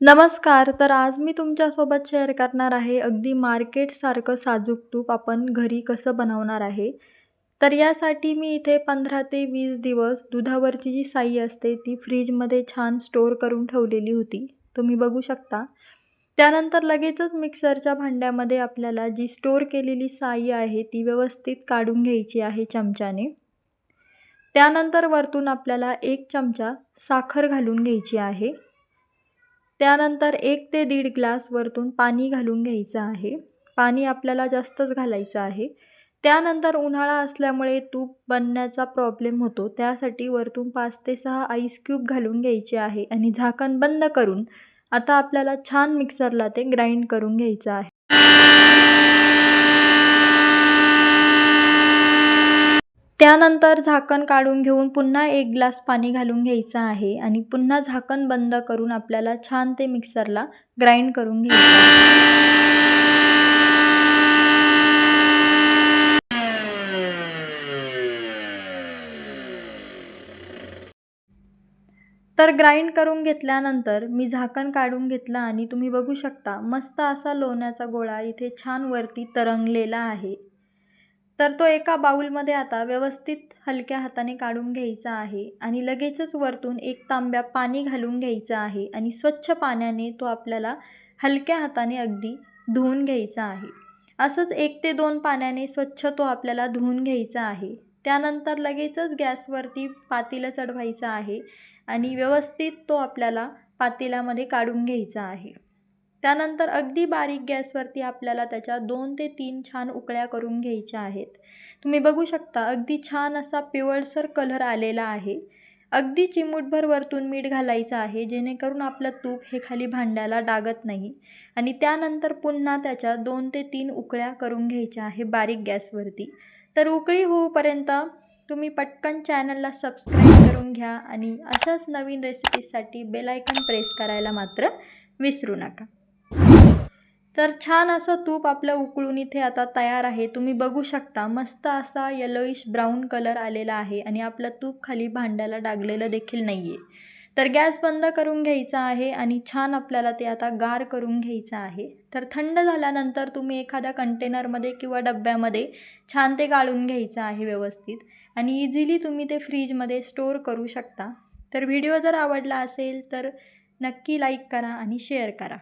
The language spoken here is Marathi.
नमस्कार तर आज मी तुमच्यासोबत शेअर करणार आहे अगदी मार्केटसारखं साजूक तूप आपण घरी कसं बनवणार आहे. तर यासाठी मी इथे पंधरा ते वीस दिवस दुधावरची जी साई असते ती फ्रीजमध्ये छान स्टोअर करून ठेवलेली होती. तुम्ही बघू शकता. त्यानंतर लगेचच मिक्सरच्या भांड्यामध्ये आपल्याला जी स्टोअर केलेली साई आहे ती व्यवस्थित काढून घ्यायची आहे चमच्याने. त्यानंतर वरतून आपल्याला एक चमचा साखर घालून घ्यायची आहे. त्यानंतर एक ते दीड ग्लास वरतून पाणी घालून घ्यायचं आहे. पाणी आपल्याला जास्तच घालायचं आहे. त्यानंतर उन्हाळा असल्यामुळे तूप बनण्याचा प्रॉब्लेम होतो. त्यासाठी वरतून पाच ते सहा आईस क्यूब घालून घ्यायचे आहे आणि झाकण बंद करून आता आपल्याला छान मिक्सरला ते ग्राइंड करून घ्यायचं आहे. त्यानंतर झाकण काढून घेऊन पुन्हा एक ग्लास पाणी घालून घ्यायचं आहे आणि पुन्हा झाकण बंद करून आपल्याला छान ते मिक्सरला ग्राइंड करून घ्यायचं तर ग्राइंड करून घेतल्यानंतर मी झाकण काढून घेतलं आणि तुम्ही बघू शकता मस्त असा लोण्याचा गोळा इथे छान वरती तरंगलेला आहे. तर तो एका बाऊलमध्ये आता व्यवस्थित हलक्या हाताने काढून घ्यायचा आहे आणि लगेचच वरतून एक तांब्या पाणी घालून घ्यायचं आहे आणि स्वच्छ पाण्याने तो आपल्याला हलक्या हाताने अगदी धुवून घ्यायचा आहे. असंच एक ते दोन पाण्याने स्वच्छ तो आपल्याला धुवून घ्यायचा आहे. त्यानंतर लगेचच गॅसवरती पातेलं चढवायचं आहे आणि व्यवस्थित तो आपल्याला पातेल्यामध्ये काढून घ्यायचा आहे. त्यानंतर अगदी बारीक गॅसवरती आपल्याला त्याच्या दोन ते तीन छान उकळ्या करून घ्यायच्या आहेत. तुम्ही बघू शकता अगदी छान असा पिवळसर कलर आलेला आहे. अगदी चिमूटभर वरतून मीठ घालायचं आहे जेणेकरून आपलं तूप हे खाली भांड्याला डागत नाही. आणि त्यानंतर पुन्हा त्याच्या दोन ते तीन उकळ्या करून घ्यायच्या आहे बारीक गॅसवरती. तर उकळी होऊपर्यंत तुम्ही पटकन चॅनलला सबस्क्राईब करून घ्या आणि अशाच नवीन रेसिपीजसाठी बेलायकन प्रेस करायला मात्र विसरू नका. तर छान असं तूप आपलं उकळून इथे आता तयार आहे. तुम्ही बघू शकता मस्त असा यलोईश ब्राऊन कलर आलेला आहे आणि आपलं तूप खाली भांड्याला डागलेलं देखील नाही आहे तर गॅस बंद करून घ्यायचा आहे आणि छान आपल्याला ते आता गार करून घ्यायचं आहे. तर थंड झाल्यानंतर तुम्ही एखाद्या कंटेनरमध्ये किंवा डब्यामध्ये छान ते गाळून घ्यायचं आहे व्यवस्थित आणि इझिली तुम्ही ते फ्रीजमध्ये स्टोअर करू शकता. तर व्हिडिओ जर आवडला असेल तर नक्की लाईक करा आणि शेअर करा.